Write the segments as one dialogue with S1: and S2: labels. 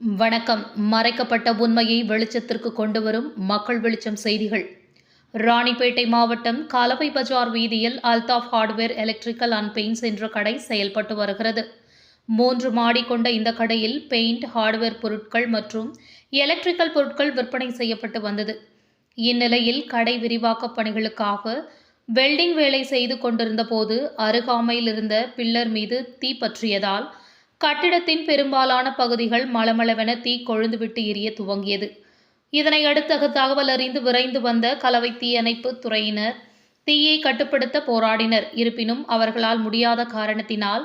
S1: வணக்கம். மறைக்கப்பட்ட உண்மையை வெளிச்சத்திற்கு கொண்டு வரும் மக்கள் வெளிச்சம் செய்திகள். ராணிப்பேட்டை மாவட்டம் கலவை பஜார் வீதியில் Altaf hardware electrical and paints என்ற கடை செயல்பட்டு வருகிறது. மூன்று மாடி கொண்ட இந்த கடையில் பெயிண்ட் ஹார்ட்வேர் பொருட்கள் மற்றும் எலக்ட்ரிக்கல் பொருட்கள் விற்பனை செய்யப்பட்டு வந்தது. இந்நிலையில் கடை விரிவாக்கப் பணிகளுக்காக வெல்டிங் வேலை செய்து கொண்டிருந்த போது அருகாமையில் இருந்த பில்லர் மீது தீ பற்றியதால் கட்டிடத்தின் பெரும்பாலான பகுதிகள் மளமளவென தீ கொழுந்துவிட்டு எரிய துவங்கியது. இதனை அடுத்த தகவல் அறிந்து விரைந்து வந்த கலவை தீயணைப்பு துறையினர் தீயை கட்டுப்படுத்த போராடினர். இருப்பினும் அவர்களால் முடியாத காரணத்தினால்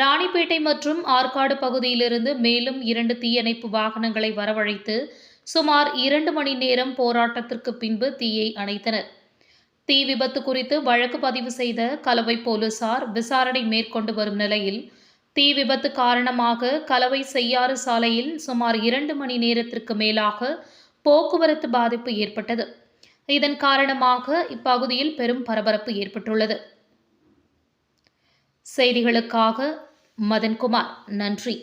S1: ராணிப்பேட்டை மற்றும் ஆற்காடு பகுதியிலிருந்து மேலும் இரண்டு தீயணைப்பு வாகனங்களை வரவழைத்து சுமார் இரண்டு மணி நேரம் போராட்டத்திற்கு பின்பு தீயை அணைத்தனர். தீ விபத்து குறித்து வழக்கு பதிவு செய்த கலவை போலீசார் விசாரணை மேற்கொண்டு வரும் நிலையில் தீ விபத்து காரணமாக கலவை செய்யாறு சாலையில் சுமார் இரண்டு மணி நேரத்திற்கு மேலாக போக்குவரத்து பாதிப்பு ஏற்பட்டது. இதன் காரணமாக இப்பகுதியில் பெரும் பரபரப்பு ஏற்பட்டுள்ளது. செய்திகளுக்காக மதன்குமார் நன்றி.